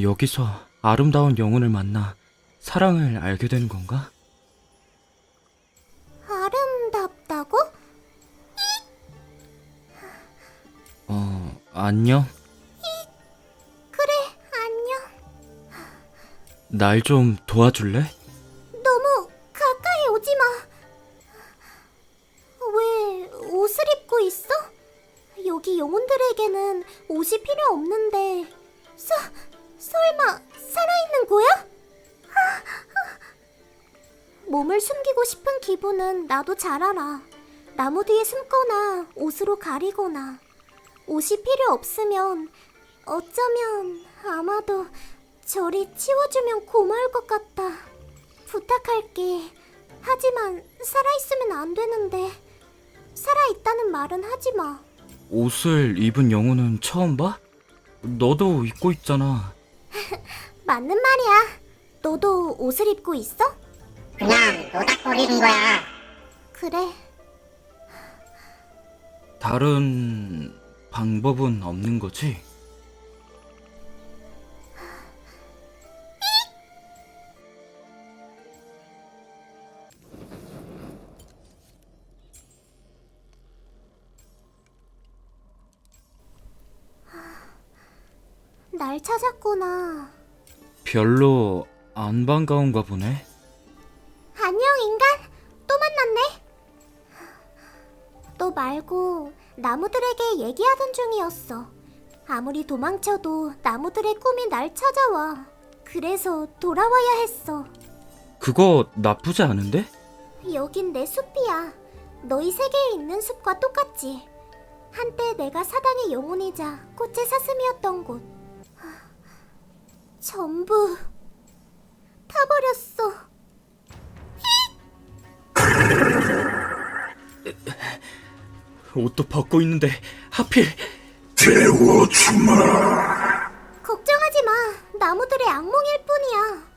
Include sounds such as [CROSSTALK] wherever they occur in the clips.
여기서 아름다운 영혼을 만나 사랑을 알게 되는 건가? 아름답다고? 어, 안녕. 그래, 안녕. 날 좀 도와줄래? 너무 가까이 오지 마. 왜 옷을 입고 있어? 여기 영혼들에게는 옷이 필요 없는데. 서, 설마 살아있는 거야? 몸을 숨기고 싶은 기분은 나도 잘 알아. 나무 뒤에 숨거나 옷으로 가리거나 옷이 필요 없으면 어쩌면 아마도 저리 치워주면 고마울 것 같다. 부탁할게. 하지만 살아있으면 안 되는데 살아있다는 말은 하지 마. 옷을 입은 영혼은 처음 봐? 너도 입고 있잖아. 맞는 말이야. 너도 옷을 입고 있어? 그냥 노닥거리는 거야. 그래. 다른 방법은 없는 거지? 날 찾았구나. 별로 안 반가운가 보네. 안녕 인간. 또 만났네. 너 말고 나무들에게 얘기하던 중이었어. 아무리 도망쳐도 나무들의 꿈이 날 찾아와. 그래서 돌아와야 했어. 그거 나쁘지 않은데? 여긴 내 숲이야. 너희 세계에 있는 숲과 똑같지. 한때 내가 사당의 영혼이자 꽃의 사슴이었던 곳. 하, 전부 타버렸어. 옷도 벗고 있는데 하필 걱정하지 마. 나무들의 악몽일 뿐이야.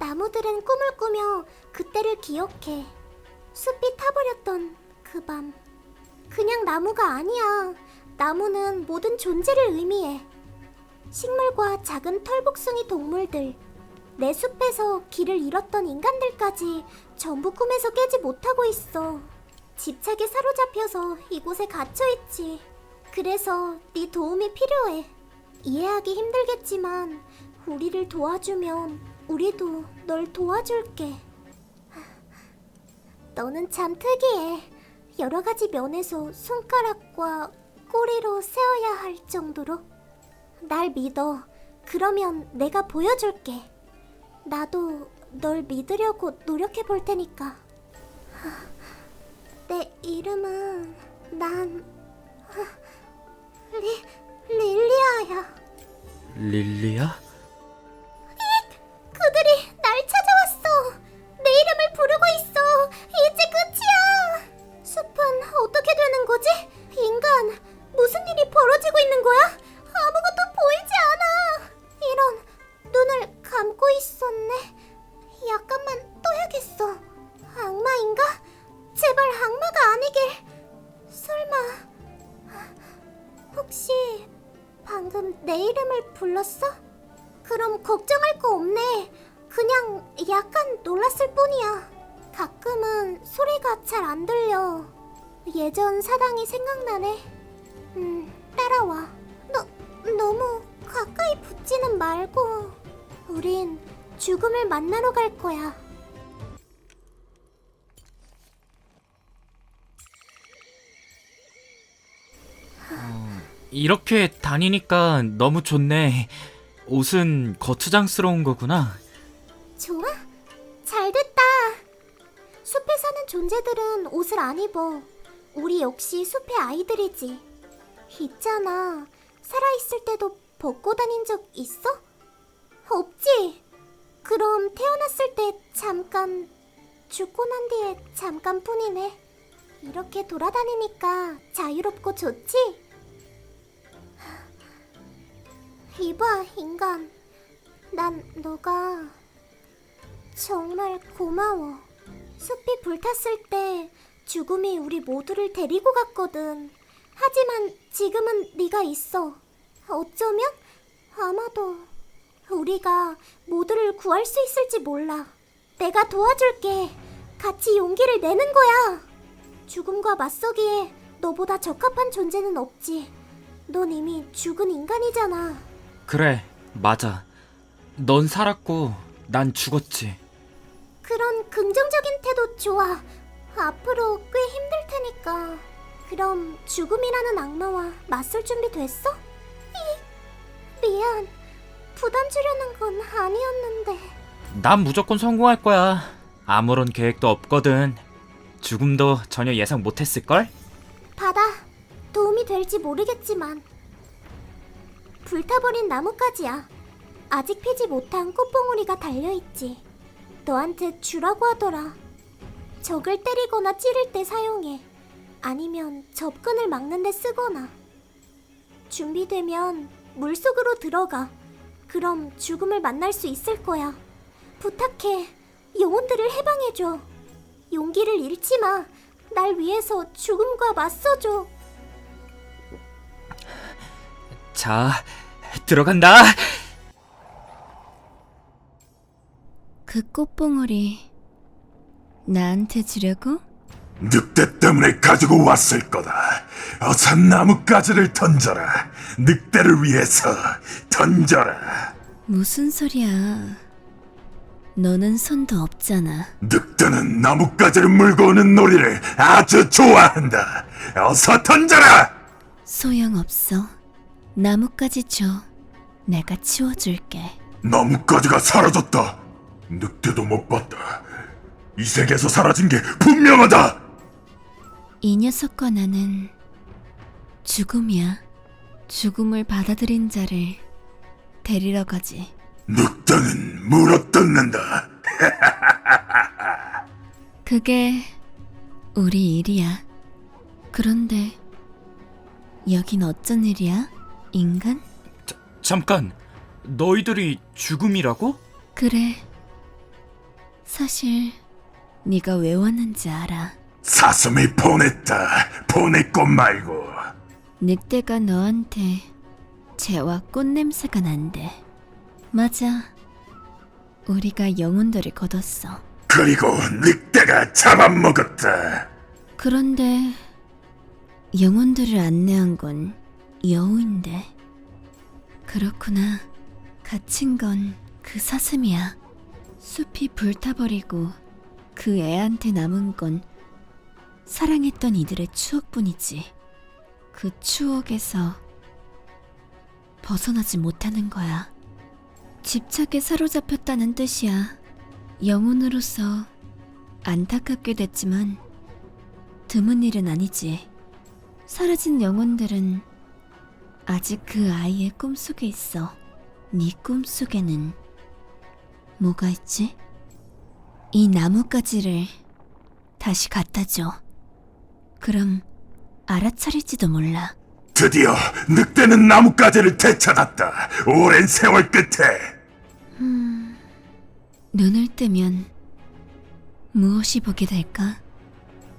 나무들은 꿈을 꾸며 그때를 기억해. 숲이 타버렸던 그 밤. 그냥 나무가 아니야. 나무는 모든 존재를 의미해. 식물과 작은 털복숭이 동물들, 내 숲에서 길을 잃었던 인간들까지 전부 꿈에서 깨지 못하고 있어. 집착에 사로잡혀서 이곳에 갇혀 있지. 그래서 네 도움이 필요해. 이해하기 힘들겠지만 우리를 도와주면 우리도 널 도와줄게. 너는 참 특이해. 여러 가지 면에서 손가락과 꼬리로 세어야 할 정도로. 날 믿어. 그러면 내가 보여줄게. 나도 널 믿으려고 노력해 볼 테니까. 내 이름은 난 리, 릴리아야. 릴리야? 그들이 날 찾아왔어. 내 이름을 부르고 있어. 이제 말고. 우린 죽음을 만나러 갈 거야. 이렇게 다니니까 너무 좋네. 옷은 거추장스러운 거구나. 좋아? 잘 됐다. 숲에 사는 존재들은 옷을 안 입어. 우리 역시 숲의 아이들이지. 있잖아. 살아있을 때도 벗고 다닌 적 있어? 없지. 그럼 태어났을 때 잠깐, 죽고 난 뒤에 잠깐뿐이네. 이렇게 돌아다니니까 자유롭고 좋지? 이봐, 인간. 난 너가 정말 고마워. 숲이 불탔을 때 죽음이 우리 모두를 데리고 갔거든. 하지만 지금은 네가 있어. 어쩌면 아마도 우리가 모두를 구할 수 있을지 몰라. 내가 도와줄게. 같이 용기를 내는 거야. 죽음과 맞서기에 너보다 적합한 존재는 없지. 넌 이미 죽은 인간이잖아. 그래, 맞아. 넌 살았고, 난 죽었지. 그런 긍정적인 태도 좋아. 앞으로 꽤 힘들 테니까. 그럼 죽음이라는 악마와 맞설 준비 됐어? 이, 미안. 부담 주려는 건 아니었는데. 난 무조건 성공할 거야. 아무런 계획도 없거든. 죽음도 전혀 예상 못했을걸? 받아. 도움이 될지 모르겠지만. 불타버린 나뭇가지야. 아직 피지 못한 꽃봉오리가 달려있지. 너한테 주라고 하더라. 적을 때리거나 찌를 때 사용해. 아니면 접근을 막는 데 쓰거나. 준비되면 물속으로 들어가. 그럼 죽음을 만날 수 있을 거야. 부탁해. 영혼들을 해방해줘. 용기를 잃지 마. 날 위해서 죽음과 맞서줘. 자, 들어간다! 그 꽃봉오리 나한테 주려고? 늑대 때문에 가지고 왔을 거다. 어서 나뭇가지를 던져라. 늑대를 위해서 던져라. 무슨 소리야? 너는 손도 없잖아. 늑대는 나뭇가지를 물고 오는 놀이를 아주 좋아한다. 어서 던져라. 소용없어. 나뭇가지 줘. 내가 치워줄게. 나뭇가지가 사라졌다. 늑대도 못 봤다. 이 세계에서 사라진 게 분명하다. 이 녀석과 나는 죽음이야. 죽음을 받아들인 자를 데리러 가지. 늑대는 물어뜯는다. [LAUGHS] 그게 우리 일이야. 그런데 여긴 어쩐 일이야? 인간? 잠깐, 너희들이 죽음이라고? 그래. 사실 네가 왜 왔는지 알아. 사슴이 보냈다. 보냈고 말고. 늑대가 너한테 재와 꽃 냄새가 난대. 맞아. 우리가 영혼들을 거뒀어. 그리고 늑대가 잡아먹었다. 그런데 영혼들을 안내한 건 여우인데. 그렇구나. 갇힌 건 그 사슴이야. 숲이 불타버리고 그 애한테 남은 건 사랑했던 이들의 추억뿐이지. 그 추억에서 벗어나지 못하는 거야. 집착에 사로잡혔다는 뜻이야. 영혼으로서 안타깝게 됐지만 드문 일은 아니지. 사라진 영혼들은 아직 그 아이의 꿈속에 있어. 네 꿈속에는 뭐가 있지? 이 나뭇가지를 다시 갖다 줘. 그럼 알아차릴지도 몰라. 드디어 늑대는 나뭇가지를 되찾았다. 오랜 세월 끝에 눈을 뜨면 무엇이 보게 될까?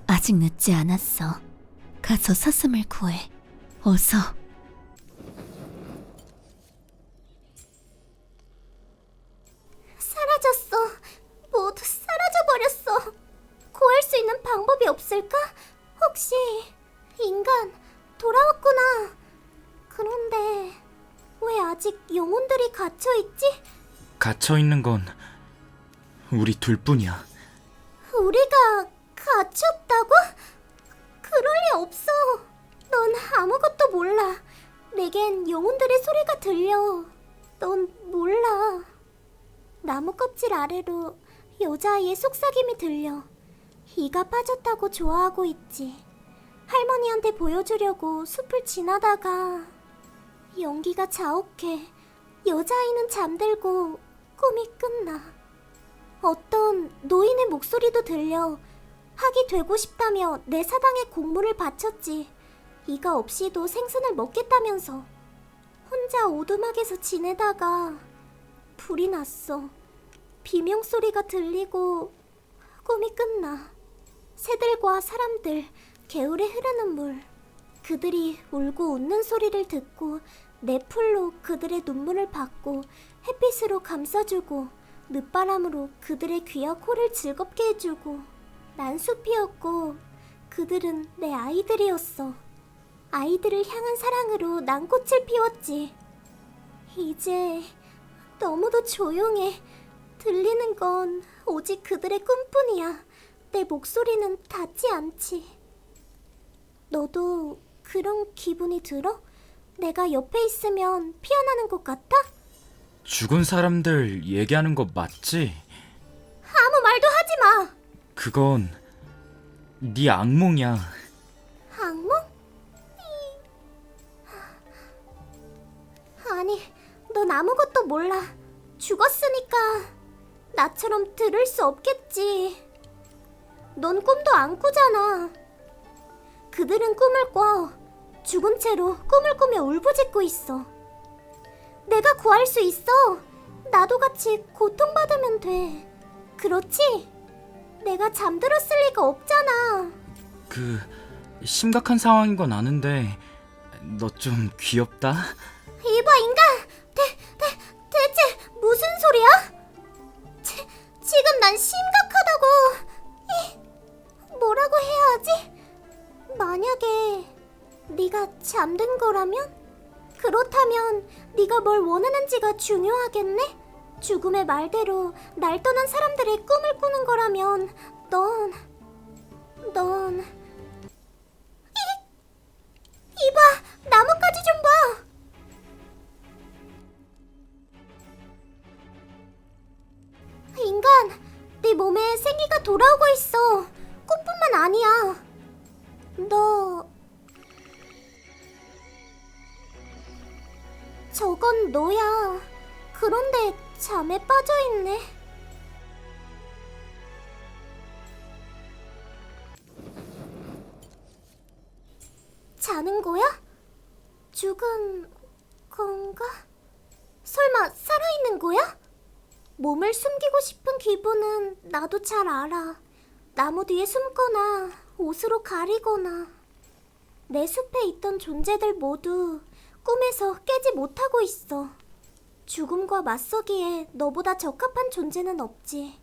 아직 늦지 않았어. 가서 사슴을 구해. 어서. 사라졌어. 모두 사라져 버렸어. 구할 수 있는 방법이 없을까? 혹시 인간 돌아왔구나. 그런데 왜 아직 영혼들이 갇혀 있지? 갇혀 있는 건 우리 둘뿐이야. 우리가 갇혔다고? 그럴 리 없어. 넌 아무것도 몰라. 내겐 영혼들의 소리가 들려. 넌 몰라. 나무 껍질 아래로 여자아이의 속삭임이 들려. 이가 빠졌다고 좋아하고 있지. 할머니한테 보여주려고 숲을 지나다가 연기가 자욱해. 여자아이는 잠들고 꿈이 끝나. 어떤 노인의 목소리도 들려. 학이 되고 싶다며 내 사당에 공물을 바쳤지. 이가 없이도 생선을 먹겠다면서. 혼자 오두막에서 지내다가 불이 났어. 비명 소리가 들리고 꿈이 끝나. 새들과 사람들, 개울에 흐르는 물. 그들이 울고 웃는 소리를 듣고 내 풀로 그들의 눈물을 받고 햇빛으로 감싸주고 늦바람으로 그들의 귀와 코를 즐겁게 해주고 난 숲이었고 그들은 내 아이들이었어. 아이들을 향한 사랑으로 난 꽃을 피웠지. 이제 너무도 조용해. 들리는 건 오직 그들의 꿈뿐이야. 내 목소리는 닿지 않지. 너도 그런 기분이 들어? 내가 옆에 있으면 피어나는 것 같아? 죽은 사람들 얘기하는 거 맞지? 아무 말도 하지 마. 그건 네 악몽이야. 악몽? 아니, 넌 아무것도 몰라. 죽었으니까 나처럼 들을 수 없겠지. 넌 꿈도 안 꾸잖아. 그들은 꿈을 꿔. 죽은 채로 꿈을 꾸며 울부짖고 있어. 내가 구할 수 있어. 나도 같이 고통받으면 돼. 그렇지? 내가 잠들었을 리가 없잖아. 그 심각한 상황인 건 아는데 너 좀 귀엽다. 이봐 인간! 대, 대, 대체 무슨 소리야? 지, 지금 난 뭐라고 해야 하지? 만약에 네가 잠든 거라면? 그렇다면 네가 뭘 원하는지가 중요하겠네? 죽음의 말대로 날 떠난 사람들의 꿈을 꾸는 거라면 넌... 넌... 이, 이봐! 나뭇가지 좀 봐! 인간, 네 몸에 생기가 돌아오고 있어. 꽃뿐만 아니야. 너 저건 너야. 그런데 잠에 빠져 있네. 자는 거야? 죽은 건가? 설마 살아있는 거야? 몸을 숨기고 싶은 기분은 나도 잘 알아. 나무 뒤에 숨거나 옷으로 가리거나. 내 숲에 있던 존재들 모두 꿈에서 깨지 못하고 있어. 죽음과 맞서기에 너보다 적합한 존재는 없지.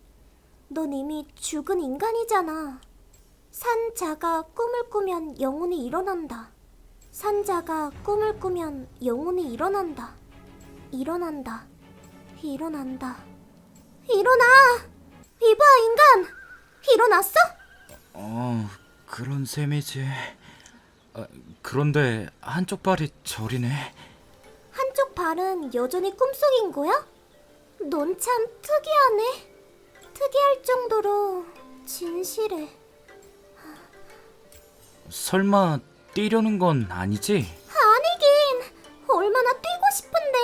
넌 이미 죽은 인간이잖아. 산자가 꿈을 꾸면 영혼이 일어난다. 산자가 꿈을 꾸면 영혼이 일어난다. 일어난다. 일어난다. 일어나! 이봐, 인간! 일어났어? 어 그런 셈이지. 아, 그런데 한쪽 발이 저리네. 한쪽 발은 여전히 꿈속인 거야? 넌 참 특이하네. 특이할 정도로 진실해. 설마 뛰려는 건 아니지? 아니긴! 얼마나 뛰고 싶은데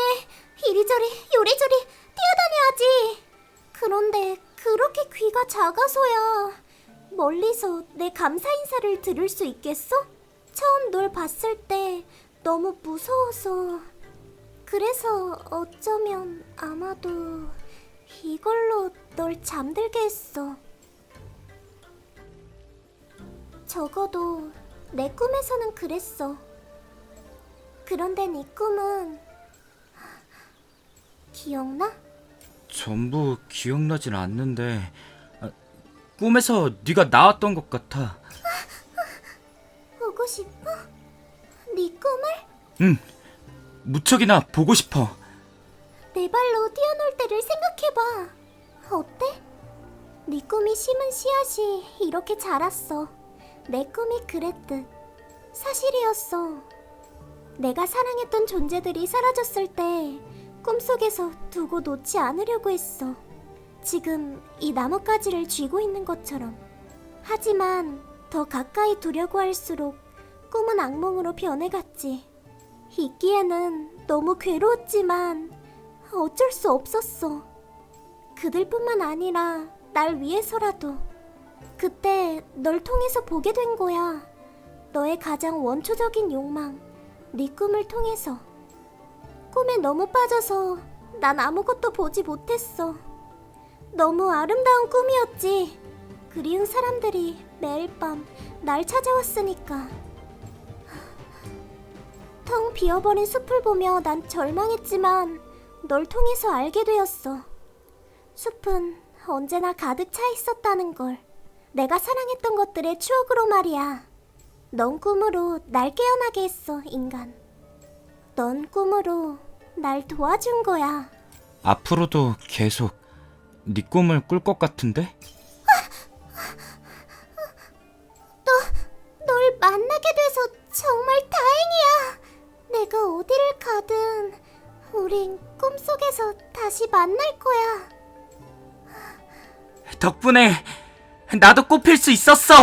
이리저리 요리저리 뛰어다녀야지. 그런데 그렇게 귀가 작아서야 멀리서 내 감사 인사를 들을 수 있겠어? 처음 널 봤을 때 너무 무서워서 그래서 어쩌면 아마도 이걸로 널 잠들게 했어. 적어도 내 꿈에서는 그랬어. 그런데 네 꿈은 기억나? 전부 기억나진 않는데 아, 꿈에서 네가 나왔던 것 같아. 보고 싶어? 네 꿈을 응, 무척이나 보고 싶어. 내 발로 뛰어놀 때를 생각해봐. 어때? 네 꿈이 심은 씨앗이 이렇게 자랐어. 내 꿈이 그랬듯 사실이었어. 내가 사랑했던 존재들이 사라졌을 때 꿈속에서 두고 놓지 않으려고 했어. 지금 이 나뭇가지를 쥐고 있는 것처럼. 하지만 더 가까이 두려고 할수록 꿈은 악몽으로 변해갔지. 있기에는 너무 괴로웠지만 어쩔 수 없었어. 그들뿐만 아니라 날 위해서라도. 그때 널 통해서 보게 된 거야. 너의 가장 원초적인 욕망, 네 꿈을 통해서. 꿈에 너무 빠져서 난 아무것도 보지 못했어. 너무 아름다운 꿈이었지. 그리운 사람들이 매일 밤 날 찾아왔으니까. 더텅 비어버린 숲을 보며 난 절망했지만 널 통해서 알게 되었어. 숲은 언제나 가득 차 있었다는 걸. 내가 사랑했던 것들의 추억으로 말이야. 넌 꿈으로 날 깨어나게 했어, 인간. 넌 꿈으로 날 도와준 거야. 앞으로도 계속 네 꿈을 꿀 것 같은데? 널 만나게 돼서 정말 다행이야. 내가 어디를 가든 우린 꿈속에서 다시 만날 거야. 덕분에 나도 꽃필 수 있었어.